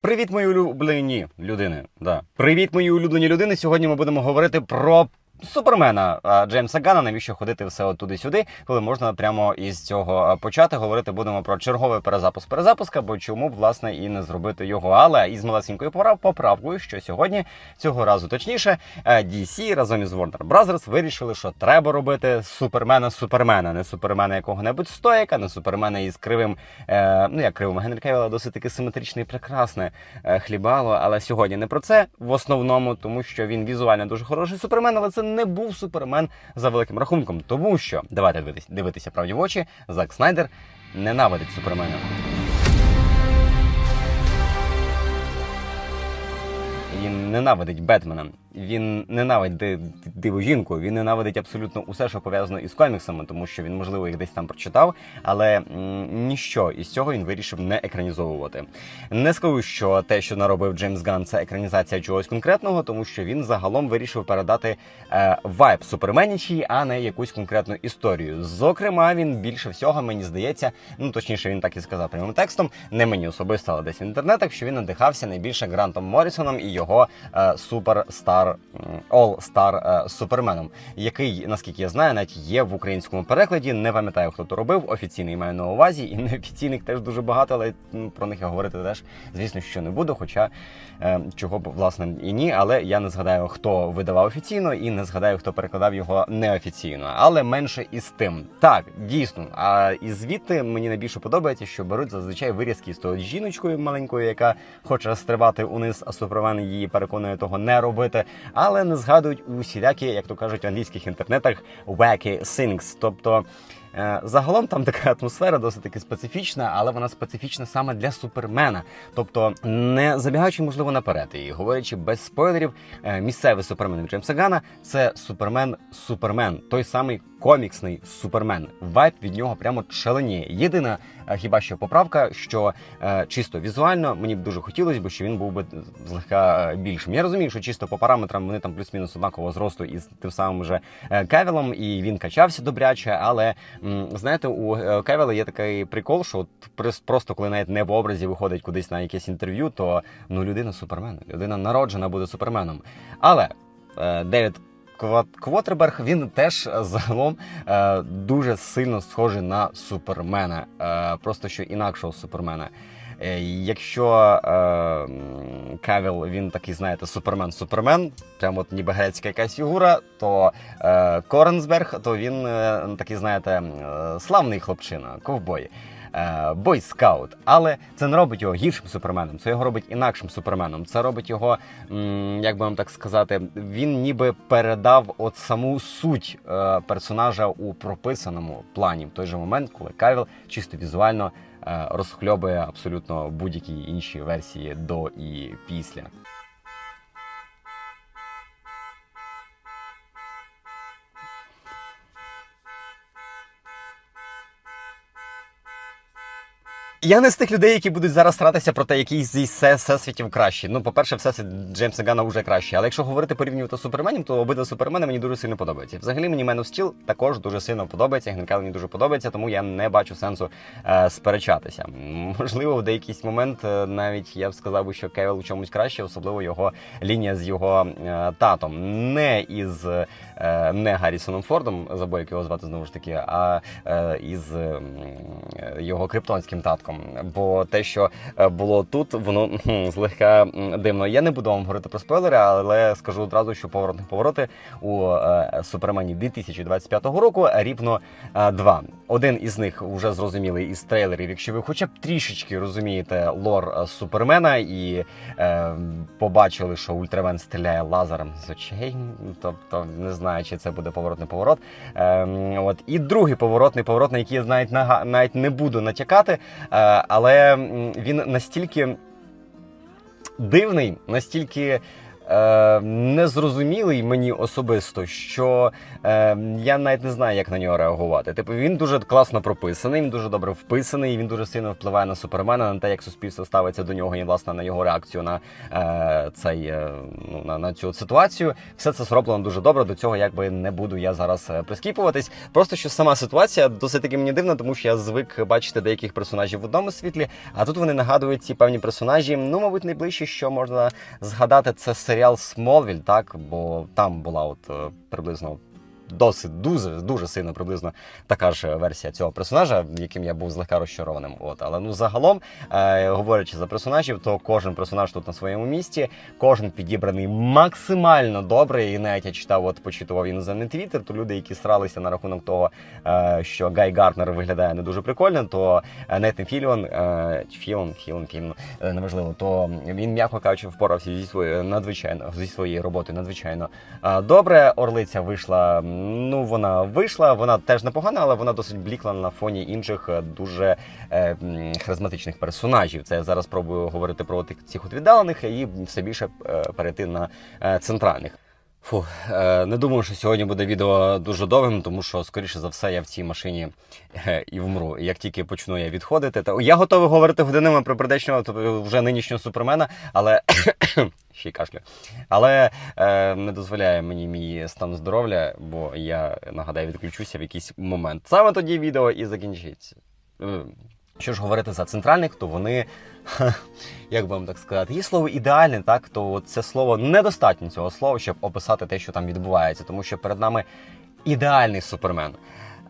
Привіт, мої улюблені людини. Да. Привіт, мої улюблені людини. Сьогодні ми будемо говорити про супермена Джеймса Гана. Навіщо ходити все от туди-сюди, коли можна прямо із цього почати. Говорити будемо про черговий перезапуск перезапуска, бо чому б власне і не зробити його. Але із малесенькою поправкою, що сьогодні цього разу точніше е, DC разом із Warner Brothers вирішили, що треба робити супермена супермена, не супермена якого-небудь стоїка, не супермена із кривим, е, ну як кривим Генрі Кевіла досить таки симетричне і прекрасне е, хлібало. Але сьогодні не про це в основному, тому що він візуально дуже хороший супермен, але це не був супермен за великим рахунком. Тому що давайте дивитися, дивитися правді в очі. Зак Снайдер ненавидить супермена. І ненавидить Бетмена. Він ненавидить диву жінку. Він ненавидить абсолютно усе, що пов'язано із коміксами, тому що він, можливо, їх десь там прочитав, але ніщо із цього він вирішив не екранізовувати. Не скажу, що те, що наробив Джеймс Ган, це екранізація чогось конкретного, тому що він загалом вирішив передати е, вайб суперменічий, а не якусь конкретну історію. Зокрема, він більше всього мені здається, ну точніше, він так і сказав прямим текстом, не мені особисто, але десь в інтернетах, що він надихався найбільше Грантом Моррісоном і його е, суперстар All-Star е, Суперменом, який, наскільки я знаю, навіть є в українському перекладі. Не пам'ятаю, хто то робив. Офіційний маю на увазі, і неофіційних теж дуже багато, але про них я говорити теж, звісно, що не буду. Хоча е, чого б власне і ні, але я не згадаю, хто видавав офіційно, і не згадаю, хто перекладав його неофіційно. Але менше із тим. Так, дійсно. А і звідти мені найбільше подобається, що беруть зазвичай вирізки з тою жіночкою маленькою, яка хоче стрибати униз, а супермен її переконує того не робити, але не згадують усілякі, як то кажуть в англійських інтернетах, wacky things. Тобто. е, Загалом там така атмосфера досить таки специфічна, але вона специфічна саме для супермена. Тобто, не забігаючи, можливо, наперед і говорячи без спойлерів, е, місцевий супермен Джеймса Гана це супермен Супермен, той самий коміксний супермен. Вайб від нього прямо шаленіє. Єдина е, хіба що поправка, що е, чисто візуально мені б дуже хотілося б, що він був би злегка е, більшим. Я розумію, що чисто по параметрам вони там плюс-мінус однакового зросту із тим самим же Кевілом, і він качався добряче. Але м, знаєте, у е, Кевіла є такий прикол, що от просто коли навіть не в образі виходить кудись на якесь інтерв'ю, то ну людина супермен, людина народжена буде суперменом. Але Девід Квотерберг він теж е, загалом е, дуже сильно схожий на супермена, е, просто що інакшого супермена. Якщо е, Кавіл він такий, знаєте, супермен-супермен, прямо от ніби грецька якась фігура, то е, Коренсберг, то він е, такий, знаєте, славний хлопчина, ковбой. Е, Бойскаут, але це не робить його гіршим суперменом, це його робить інакшим суперменом. Це робить його, як би вам так сказати, він ніби передав от саму суть е, персонажа у прописаному плані в той же момент, коли Кавіл чисто візуально е, розхльобує абсолютно будь-які інші версії до і після. Я не з тих людей, які будуть зараз старатися про те, який зі всесвітів кращий. Ну, по-перше, всесвіт Джеймса Гана вже кращий. Але якщо говорити порівнювати з суперменів, то обидва супермени мені дуже сильно подобаються. Взагалі мені Man of Steel також дуже сильно подобається. Генкал мені дуже подобається, тому я не бачу сенсу е, сперечатися. Можливо, в деякийсь момент е, навіть я б сказав, би, що Кевіл у чомусь краще, особливо його лінія з його е, татом. Не із е, не Гаррісоном Фордом, забув, як його звати знову ж таки, а е, із е, його криптонським татком. Бо те, що е, було тут, воно злегка дивно. Я не буду вам говорити про спойлери, але скажу одразу, що поворотні повороти у е, Супермені 2025 року рівно е, два. Один із них вже зрозумілий із трейлерів. Якщо ви хоча б трішечки розумієте лор Супермена і е, побачили, що Ультрамен стріляє лазером з очей, тобто не знаю, чи це буде поворотний поворот. Е, от і другий поворотний поворот, на який я навіть навіть не буду натякати, але він настільки дивний, настільки. Е, незрозумілий мені особисто, що е, я навіть не знаю, як на нього реагувати. Типу, він дуже класно прописаний, він дуже добре вписаний, він дуже сильно впливає на супермена, на те, як суспільство ставиться до нього, і власне на його реакцію на е, цей е, ну на, на цю свою. Все це зроблено дуже добре. До цього якби не буду я зараз е, прискіпуватись. Просто що сама ситуація досить таки мені дивна, тому що я звик бачити деяких персонажів в одному світлі, а тут вони нагадують ці певні персонажі. Ну, мабуть, найближче, що можна згадати, це серіал Смолвіль, так бо там була от е, приблизно. Досить дуже дуже сильно приблизно така ж версія цього персонажа, яким я був злегка розчарованим. От але ну загалом, е, говорячи за персонажів, то кожен персонаж тут на своєму місці, кожен підібраний максимально добре. І навіть я читав, от почитував іноземний твіттер, то люди, які сралися на рахунок того, е, що Гай Гартнер виглядає не дуже прикольно, то е, Нетен Філіон, е, Філон, Філон, Філон, е, неважливо, то він, м'яко кажучи, впорався зі своєю надзвичайно зі своєю роботою надзвичайно е, добре. Орлиця вийшла. Ну, вона вийшла, вона теж непогана, але вона досить блікла на фоні інших е, дуже е, харизматичних персонажів. Це я зараз пробую говорити про тих цих от і все більше е, перейти на е, центральних. Фу, е, не думаю, що сьогодні буде відео дуже довгим, тому що, скоріше за все, я в цій машині е, і вмру. Як тільки почну я відходити, то я готовий говорити годинами про придечного, вже нинішнього супермена, але ще й кашлю. Але е, не дозволяє мені мій стан здоров'я, бо я нагадаю, відключуся в якийсь момент. Саме тоді відео і закінчиться. Що ж говорити за центральних, то вони, як би вам так сказати, є слово ідеальне, так то це слово недостатньо цього слова, щоб описати те, що там відбувається, тому що перед нами ідеальний супермен.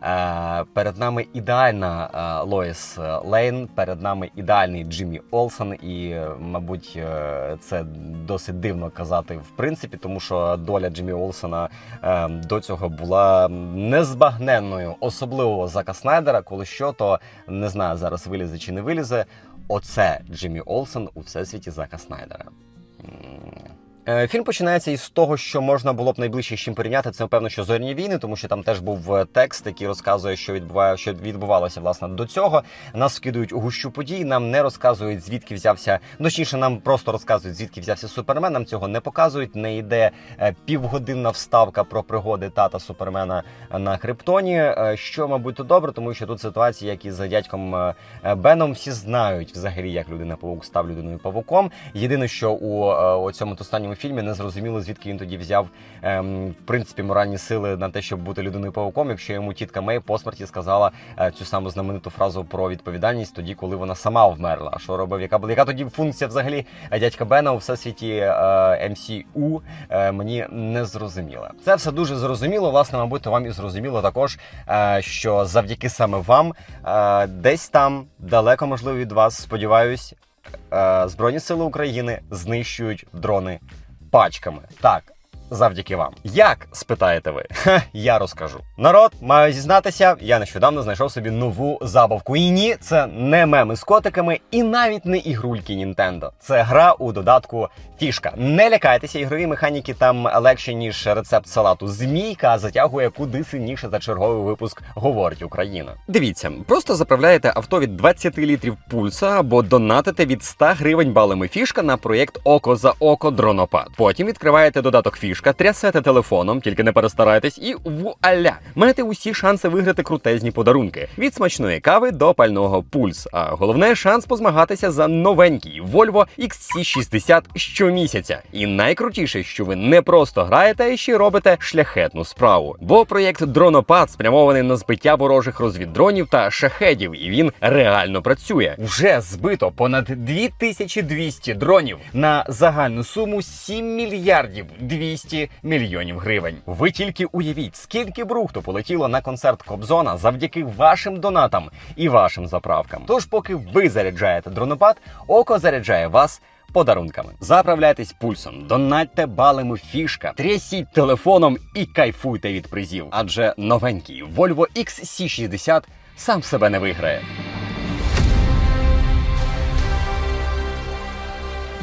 Е, перед нами ідеальна е, Лоїс Лейн, перед нами ідеальний Джиммі Олсен, і, мабуть, е, це досить дивно казати в принципі, тому що доля Джиммі Олсена до цього була незбагненною, особливо Зака Снайдера, коли що, то не знаю зараз вилізе чи не вилізе. Оце Джиммі Олсен у всесвіті Зака Снайдера. Е, Фільм починається із того, що можна було б найближче з чим порівняти. Це напевно, що зорні війни, тому що там теж був е, текст, який розказує, що відбуває, що відбувалося власне до цього. Нас скидують у гущу подій. Нам не розказують, звідки взявся. Точніше, нам просто розказують, звідки взявся супермен. Нам цього не показують. Не йде е, півгодинна вставка про пригоди тата супермена на Криптоні. Що, мабуть, то добре, тому що тут ситуація, як і за дядьком Беном, всі знають взагалі, як людина павук став людиною павуком. Єдине, що у цьому останньому фільмі не зрозуміло, звідки він тоді взяв ем, в принципі моральні сили на те, щоб бути людиною павуком, якщо йому тітка Мей по смерті сказала е, цю саму знамениту фразу про відповідальність тоді, коли вона сама вмерла. А що робив? Яка була яка тоді функція взагалі е, дядька Бена у всесвіті е, MCU, е, мені не зрозуміла. Це все дуже зрозуміло. Власне, мабуть, вам і зрозуміло також, е, що завдяки саме вам, е, десь там далеко можливо від вас, сподіваюсь, Збройні Сили України знищують дрони пачками. Так. Завдяки вам. Як спитаєте ви? Ха, я розкажу. Народ, маю зізнатися, я нещодавно знайшов собі нову забавку. І ні, це не меми з котиками і навіть не ігрульки Nintendo. Це гра у додатку фішка. Не лякайтеся, ігрові механіки там легше, ніж рецепт салату. Змійка затягує куди сильніше за черговий випуск говорить Україна. Дивіться, просто заправляєте авто від 20 літрів пульса або донатите від 100 гривень балами фішка на проєкт Око за око дронопад. Потім відкриваєте додаток фішка, трясете телефоном, тільки не перестарайтесь, і вуаля! Маєте усі шанси виграти крутезні подарунки від смачної кави до пального пульс. А головне шанс позмагатися за новенький Volvo XC60 щомісяця. І найкрутіше, що ви не просто граєте, а ще й робите шляхетну справу. Бо проєкт Дронопад спрямований на збиття ворожих розвіддронів та шахедів, і він реально працює. Вже збито понад 2200 дронів на загальну суму 7 мільярдів 200 мільйонів гривень. Ви тільки уявіть, скільки брухту полетіло на концерт Кобзона завдяки вашим донатам і вашим заправкам. Тож, поки ви заряджаєте дронопад, око заряджає вас. Подарунками заправляйтесь пульсом, донатьте балами фішка, трясіть телефоном і кайфуйте від призів. Адже новенький Volvo XC60 сам себе не виграє.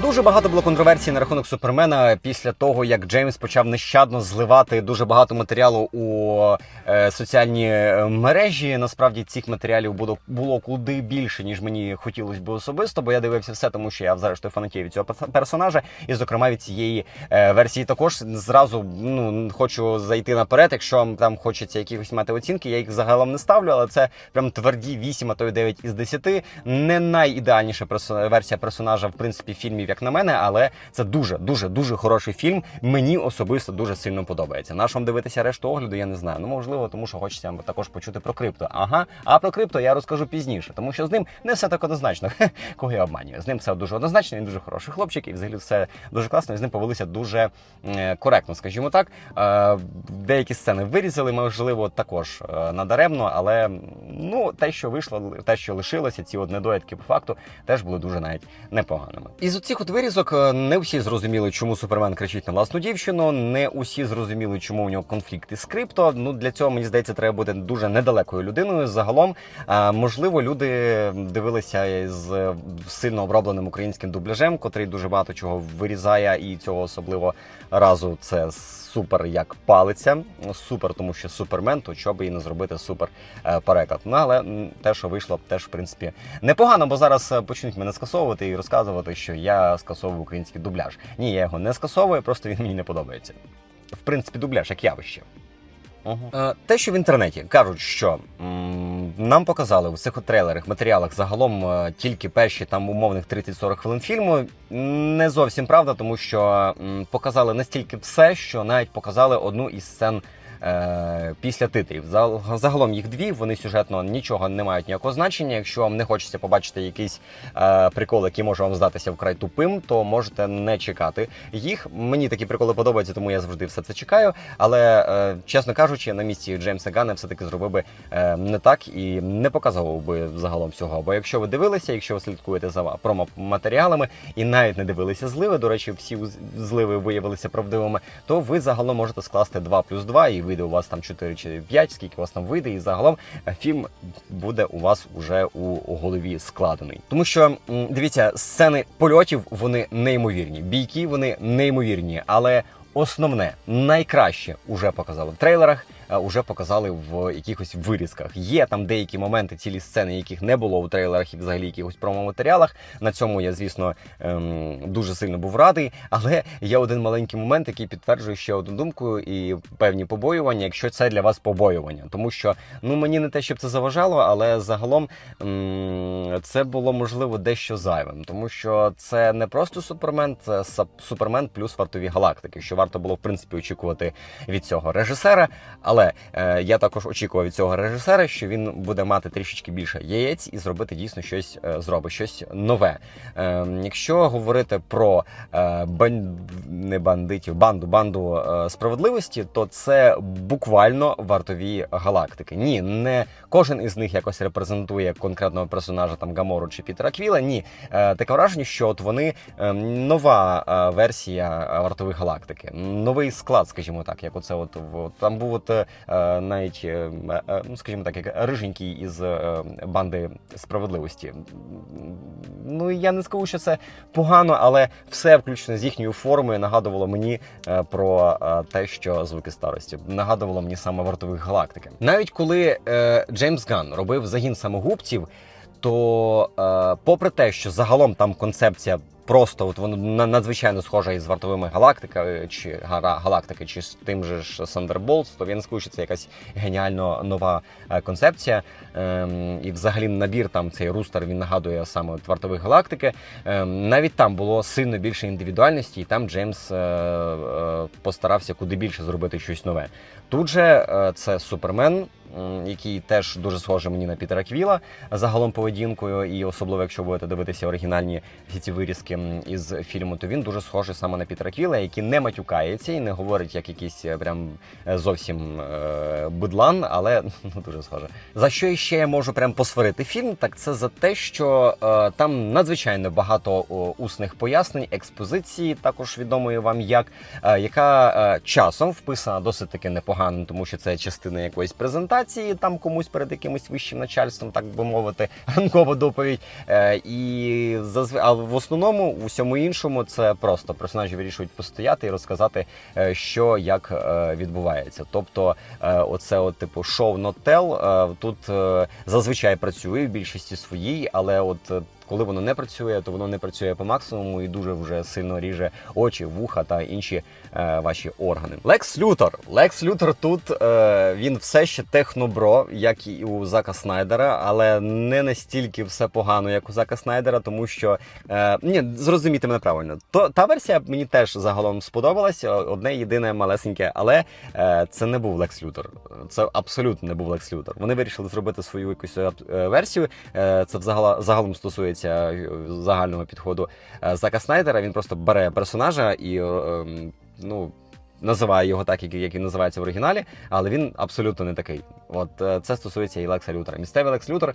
Дуже багато було контроверсій на рахунок Супермена після того, як Джеймс почав нещадно зливати дуже багато матеріалу у е, соціальні е, мережі. Насправді цих матеріалів було, було куди більше, ніж мені хотілося би особисто, бо я дивився все, тому що я зрештою фанатів від цього персонажа, і зокрема від цієї е, версії також зразу ну хочу зайти наперед. Якщо там хочеться якихось мати оцінки, я їх загалом не ставлю, але це прям тверді 8, а то й 9 із 10. Не найідеальніша персо- версія персонажа в принципі фільмів, як на мене, але це дуже дуже дуже хороший фільм. Мені особисто дуже сильно подобається. На що дивитися решту огляду, я не знаю. Ну можливо, тому що хочеться також почути про крипто. Ага, а про крипто я розкажу пізніше, тому що з ним не все так однозначно. Кого я обманюю? З ним все дуже однозначно. Він дуже хороший хлопчик, і взагалі все дуже класно. І з ним повелися дуже е, коректно, скажімо так. Е, Деякі сцени вирізали, можливо, також е, надаремно, але ну те, що вийшло, те, що лишилося, ці от недоїдки по факту, теж були дуже навіть непоганими. Із оцих от вирізок е, не всі зрозуміли, чому Супермен кричить на власну дівчину. Не усі зрозуміли, чому у нього конфлікт із крипто. Ну для цього мені здається, треба бути дуже недалекою людиною. Загалом, е, можливо, люди дивилися з сильно обробленим українським дубляжем, котрий дуже багато чого вирізає, і цього особливо разу це супер як палиця. Супер, тому що супермен, то що би і не зробити супер е, переклад. Ну але те, що вийшло, теж в принципі непогано, бо зараз почнуть мене скасовувати і розказувати, що я скасовую український дубляж. Ні, я його не скасовую, просто він мені не подобається. В принципі, дубляж як явище. Е, Те, що в інтернеті кажуть, що м, нам показали у цих трейлерах, матеріалах загалом е, тільки перші там умовних 30-40 хвилин фільму, не зовсім правда, тому що м, показали настільки все, що навіть показали одну із сцен. Е, Після титрів загалом їх дві. Вони сюжетно нічого не мають ніякого значення. Якщо вам не хочеться побачити якийсь е, прикол, який може вам здатися вкрай тупим, то можете не чекати їх. Мені такі приколи подобаються, тому я завжди все це чекаю. Але е, чесно кажучи, на місці Джеймса Ганна все-таки зробив би е, не так і не показував би загалом всього. Бо якщо ви дивилися, якщо ви слідкуєте за промо-матеріалами і навіть не дивилися зливи, до речі, всі зливи виявилися правдивими, то ви загалом можете скласти 2 плюс 2 і вийде у вас там 4 чи 5, скільки у вас там вийде, і загалом е, фільм буде у вас уже у, у голові складений. Тому що дивіться, сцени польотів вони неймовірні, бійки вони неймовірні, але основне найкраще уже показали в трейлерах. Е, Уже показали в якихось вирізках. Є там деякі моменти, цілі сцени, яких не було у трейлерах і взагалі якихось промо-матеріалах. На цьому я, звісно, ем, дуже сильно був радий. Але є один маленький момент, який підтверджує ще одну думку і певні побоювання, якщо це для вас побоювання. Тому що ну мені не те, щоб це заважало, але загалом це було можливо дещо зайвим, тому що це не просто супермен, це супермен плюс вартові галактики, що варто було в принципі очікувати від цього режисера. Але е, я також очікував від цього режисера, що він буде мати трішечки більше яєць і зробити дійсно щось е, зробить, щось нове. Е, якщо говорити про е, бан... не бандитів, банду, банду е, справедливості, то це буквально вартові галактики. Ні, не кожен із них якось репрезентує конкретного персонажа там Гамору чи Пітера Квіла. Ні, е, таке враження, що от вони е, нова е, версія вартових галактики, новий склад, скажімо так, як оце от в там був от е, навіть, е, е, ну скажімо так, як риженький із е, банди справедливості. Ну я не скажу, що це погано, але все включно з їхньою формою нагадувало мені е, про е, те, що звуки старості нагадувало мені саме вартових галактики. Навіть коли е, Джеймс Ган робив загін самогубців, то е, попри те, що загалом там концепція. Просто от воно надзвичайно схожа із вартовими галактика чи гара галактики, чи з тим же ж Thunderbolts, то скажу, що це якась геніально нова е, концепція. Ем, і взагалі набір там цей рустер він нагадує саме от вартових галактики. Ем, навіть там було сильно більше індивідуальності, і там Джеймс е, е, постарався куди більше зробити щось нове. Тут же е, це Супермен, який теж дуже схожий мені на Пітера Квіла загалом поведінкою, і особливо, якщо будете дивитися оригінальні всі ці вирізки із фільму, то він дуже схожий саме на Пітера Квіла, який не матюкається і не говорить як якийсь е, прям е, зовсім е, бидлан, але ну, дуже схоже. За що ще я можу прям посварити фільм? Так це за те, що там надзвичайно багато усних пояснень, експозиції, також відомої вам як, яка часом вписана досить таки непогано, тому що це частина якоїсь презентації. Презентації там комусь перед якимось вищим начальством, так би мовити, ранкова доповідь. Е, і зазв... а в основному, у всьому іншому, це просто персонажі вирішують постояти і розказати, е, що як е, відбувається. Тобто, е, оце, от, типу, шоу нотел е, тут е, зазвичай працює в більшості своїй, але от. Коли воно не працює, то воно не працює по максимуму і дуже вже сильно ріже очі, вуха та інші е, ваші органи. Лекс Лютор. Лекс Лютор тут е, він все ще технобро, як і у Зака Снайдера, але не настільки все погано, як у Зака Снайдера, тому що е, ні, зрозумійте мене правильно. То та версія мені теж загалом сподобалася. Одне єдине малесеньке, але е, це не був Лекс Лютор. Це абсолютно не був Лекс Лютор. Вони вирішили зробити свою якусь е, версію. Е, це взагала- загалом стосується е, загального підходу е, Зака Снайдера. Він просто бере персонажа і е, ем, ну. Називає його так, як він називається в оригіналі, але він абсолютно не такий. От е, це стосується і Лекса Лютера. Місцевий Лекс Лютер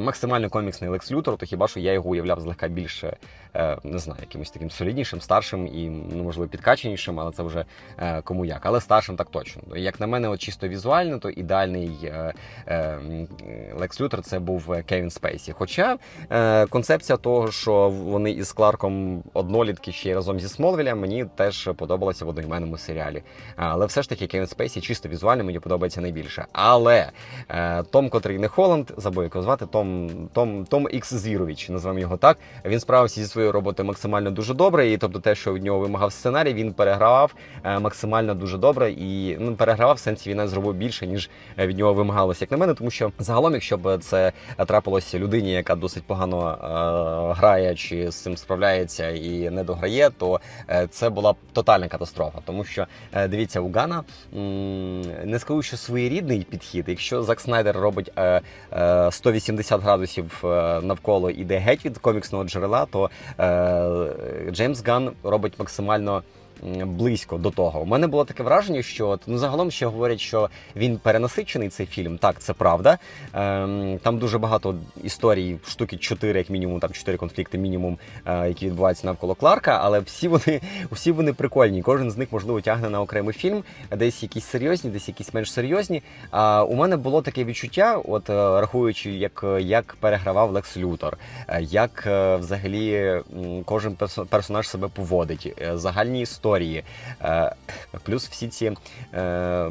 максимально коміксний Лекс Лютер, то хіба що я його уявляв злегка більше, е, не знаю, якимось таким соліднішим, старшим і ну, можливо підкаченішим, але це вже е, кому як. Але старшим так точно. Як на мене, от чисто візуально, то ідеальний Лекс Лютер це був Кевін Спейсі. Хоча концепція того, що вони із Кларком однолітки ще й разом зі Смолвілем, мені теж подобалося в одноіменному серіалі. Але все ж таки Кевін Спейсі чисто візуально мені подобається найбільше. Але е, Том, котрий не Холланд, забув його звати, Том, Том, Том Ікс Звірович, називаємо його так. Він справився зі своєю роботою максимально дуже добре. І тобто те, що від нього вимагав сценарій, він перегравав е, максимально дуже добре і ну, перегравав в сенсі він зробив більше, ніж е, від нього вимагалося, як на мене, тому що загалом, якщо б це трапилося людині, яка досить погано е, грає чи з цим справляється і не дограє, то е, це була б тотальна катастрофа. Тому що е, дивіться, у Гана м, не скажу, що своєрідний підхід. Якщо Зак Снайдер робить е, е, 180 градусів е, навколо іде геть від коміксного джерела, то е, Джеймс Ган робить максимально. Близько до того. У мене було таке враження, що от, ну загалом ще говорять, що він перенасичений цей фільм. Так, це правда. Ем, там дуже багато історій, штуки 4, як мінімум, там 4 конфлікти, мінімум, е, які відбуваються навколо Кларка, але всі вони, всі вони прикольні. Кожен з них можливо тягне на окремий фільм, десь якісь серйозні, десь якісь менш серйозні. А у мене було таке відчуття, от е, рахуючи, як, як перегравав Лекс Лютор, е, як е, взагалі кожен персо- персонаж себе поводить, загальні історії, е, плюс всі ці. е,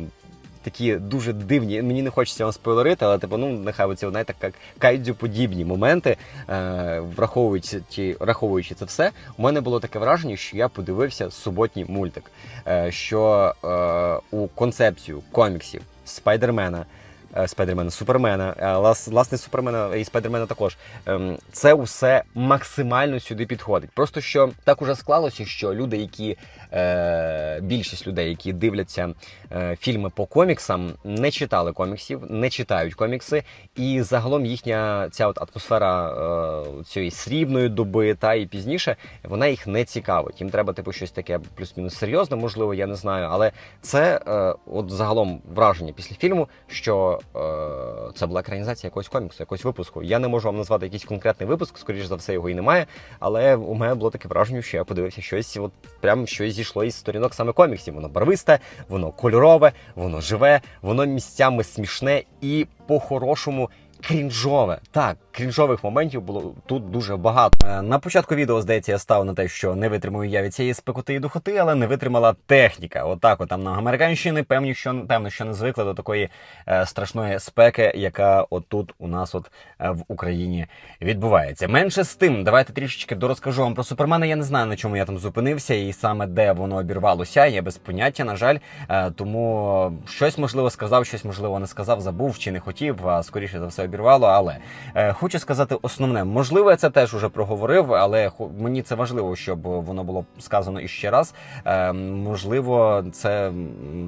Такі дуже дивні, мені не хочеться вам спойлерити, але типу, ну нехай оці знаєте, як кайдзю подібні моменти, е, враховуючи ті, враховуючи це все, у мене було таке враження, що я подивився суботній мультик. Е, що е, у концепцію коміксів Спайдермена. е, Спайдермена, Супермена, лас- власне Супермена і Спайдермена також. ем, Це усе максимально сюди підходить. Просто що так уже склалося, що люди, які е, більшість людей, які дивляться е, фільми по коміксам, не читали коміксів, не читають комікси, і загалом їхня ця от атмосфера е, цієї срібної доби та і пізніше вона їх не цікавить. Їм треба типу щось таке плюс-мінус серйозне, можливо, я не знаю. Але це е, от загалом враження після фільму, що е, це була екранізація якогось коміксу, якогось випуску. Я не можу вам назвати якийсь конкретний випуск, скоріш за все, його і немає. Але у мене було таке враження, що я подивився щось, от прям щось зійшло із сторінок саме коміксів. Воно барвисте, воно кольорове, воно живе, воно місцями смішне і по-хорошому. Крінжове, так, крінжових моментів було тут дуже багато. Е, На початку відео, здається, я став на те, що не витримую я від цієї спекоти і духоти, але не витримала техніка. Отак, от там на американщини, певні, що певно, що не звикли до такої е, страшної спеки, яка отут у нас, от е, в Україні, відбувається. Менше з тим, давайте трішечки дорозкажу вам про супермена. Я не знаю на чому я там зупинився, і саме де воно обірвалося. Я без поняття, на жаль. Е, тому щось можливо сказав, щось можливо не сказав, забув чи не хотів. А скоріше за все обірвало. Але е, хочу сказати основне, можливо, я це теж уже проговорив, але мені це важливо, щоб воно було сказано іще раз. Е, можливо, це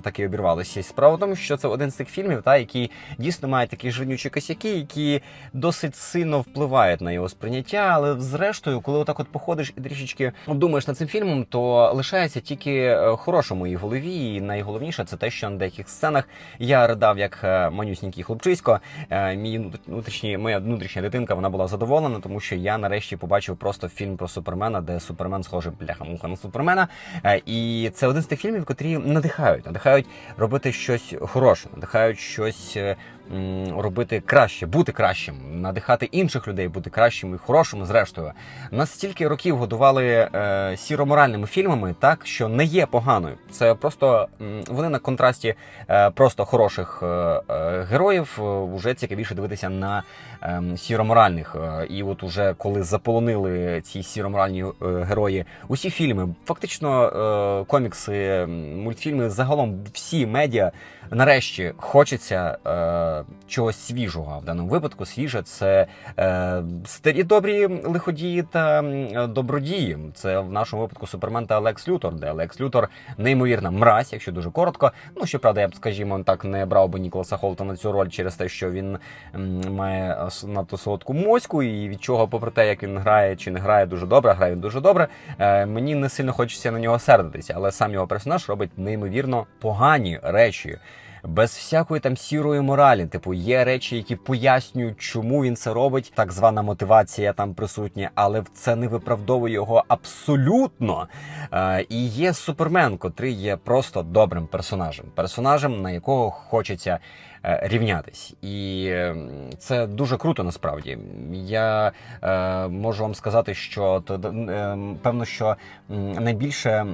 таки обірвалося. Справа в тому, що це один з тих фільмів, та які дійсно мають такі жирнючі косяки, які досить сильно впливають на його сприйняття. Але зрештою, коли отак от походиш і трішечки думаєш над цим фільмом, то лишається тільки е, хороше в моїй голові. І найголовніше це те, що на деяких сценах я ридав як е, манюсінький хлопчисько. Е, Мій внутрішні, моя внутрішня дитинка вона була задоволена, тому що я нарешті побачив просто фільм про супермена, де супермен схожий бляха муха на супермена. Е, І це один з тих фільмів, котрі надихають, надихають робити щось хороше, надихають щось. Робити краще, бути кращим, надихати інших людей, бути кращими і хорошими. Зрештою, нас стільки років годували е, сіроморальними фільмами, так що не є поганою. Це просто вони на контрасті е, просто хороших е, е, героїв. е, Уже цікавіше дивитися на е, сіроморальних. І от уже коли заполонили ці сіроморальні е, герої усі фільми, фактично е, комікси, мультфільми, загалом всі медіа. Нарешті хочеться е, чогось свіжого. В даному випадку свіже це е, старі добрі лиходії та добродії. Це в нашому випадку Супермен та Лекс Лютор, де Лекс Лютор неймовірна мразь, якщо дуже коротко. Ну щоправда, я б скажімо так не брав би Ніколаса Холта на цю роль через те, що він має надто солодку моську, і від чого, попри те, як він грає чи не грає дуже добре, грає він дуже добре. Е, мені не сильно хочеться на нього сердитися, але сам його персонаж робить неймовірно погані речі. Без всякої там сірої моралі, типу, є речі, які пояснюють, чому він це робить. Так звана мотивація там присутня, але це не виправдовує його абсолютно. Е, і є супермен, котрий є просто добрим персонажем, персонажем, на якого хочеться рівнятись. І е, це дуже круто насправді. Я е, можу вам сказати, що то, е, певно, що найбільше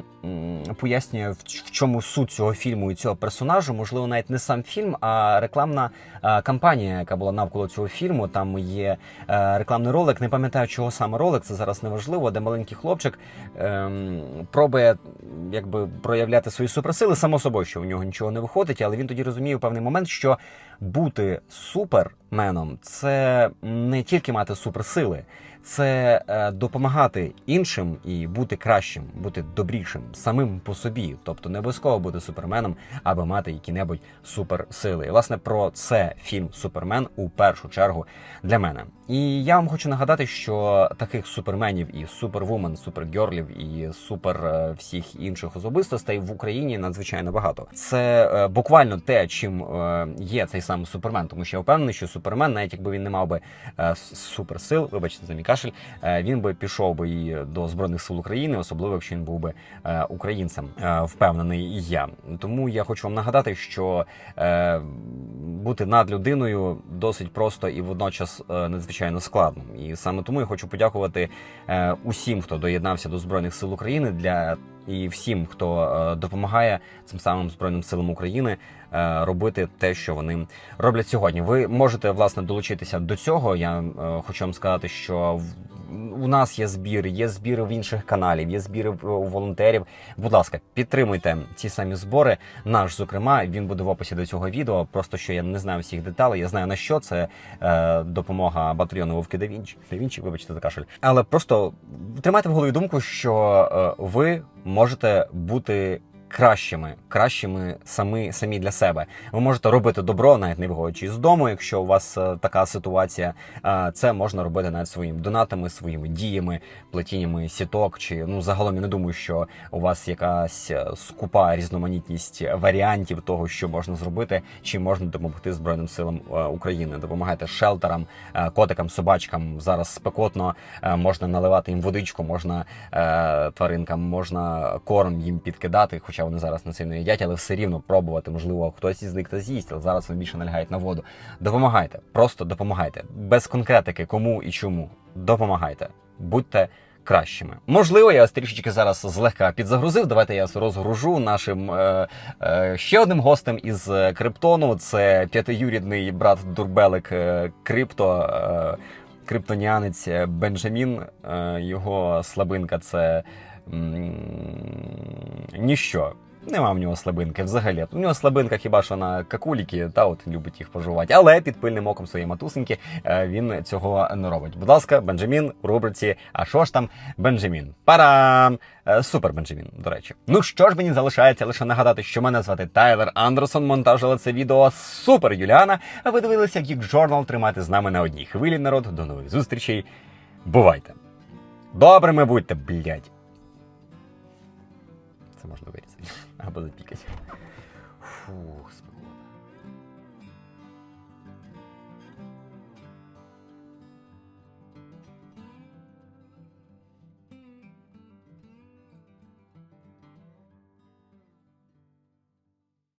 пояснює, в чому суть цього фільму і цього персонажу, можливо, навіть не сам фільм, а рекламна е, кампанія, яка була навколо цього фільму. Там є е, рекламний ролик. Не пам'ятаю, чого саме ролик, це зараз не важливо, де маленький хлопчик ем, пробує якби проявляти свої суперсили. Само собою, що в нього нічого не виходить, але він тоді розуміє в певний момент, що бути суперменом це не тільки мати суперсили, це е, допомагати іншим і бути кращим, бути добрішим самим по собі. Тобто не обов'язково бути суперменом, аби мати які-небудь суперсили. І власне про це фільм Супермен у першу чергу для мене. І я вам хочу нагадати, що таких суперменів і супервумен, супергерлів і супер е, всіх інших особистостей в Україні надзвичайно багато. Це е, буквально те, чим є цей сам супермен, тому що я впевнений, що супермен, навіть якби він не мав би суперсил, вибачте за мій кашель, е, він би пішов би і до збройних сил України, особливо якщо він був би е, українцем. Е, впевнений я. Тому я хочу вам нагадати, що бути над людиною досить просто і водночас надзвичайно складно. І саме тому я хочу подякувати усім, хто доєднався до збройних сил України для. І всім, хто е, допомагає цим самим збройним силам України е, робити те, що вони роблять сьогодні. Ви можете власне долучитися до цього. Я е, хочу вам сказати, що у нас є збір, є збіри в інших каналів, є збіри у волонтерів. Будь ласка, підтримуйте ці самі збори. Наш, зокрема, він буде в описі до цього відео. Просто що я не знаю всіх деталей. Я знаю на що це е, допомога батальйону Вовки да Вінчі. Да Вінчі, вибачте за кашель. Але просто тримайте в голові думку, що е, ви можете бути. Кращими, кращими самі самі для себе. Ви можете робити добро, навіть не виходячи з дому, якщо у вас е, така ситуація. Е, Це можна робити навіть своїми донатами, своїми діями, плетіннями сіток. Чи ну загалом я не думаю, що у вас якась е, скупа різноманітність варіантів того, що можна зробити, чи можна допомогти Збройним силам України. Допомагайте шелтерам, котикам, собачкам. Зараз спекотно можна наливати їм водичку, можна тваринкам, можна корм їм підкидати, хоча вони зараз не сильно їдять, але все рівно пробувати. Можливо, хтось із них та з'їсть, але зараз вони більше налягають на воду. Допомагайте, просто допомагайте. Без конкретики, кому і чому. Допомагайте. Будьте кращими. Можливо, я вас трішечки зараз злегка підзагрузив. Давайте я розгружу нашим е, е, ще одним гостем із е, Криптону. Це п'ятиюрідний брат Дурбелик е, Крипто. Е, Криптоніанець Бенджамін, Е, його слабинка це ніщо. Нема в нього слабинки взагалі. У нього слабинка хіба що на какуліки, та от любить їх пожувати. Але під пильним оком своєї матусеньки е, він цього не робить. Будь ласка, Бенджамін у рубриці. А що ж там, Бенджамін? Парам! Е, Супер Бенджамін, до речі. Ну що ж мені залишається лише нагадати, що мене звати Тайлер Андерсон, монтажила це відео Супер Юліана. А ви дивилися Geek Journal. Тримайте з нами на одній хвилі, народ. До нових зустрічей. Бувайте! Добрими будьте, блядь. Це можна вирізати. Або запікати. Фух.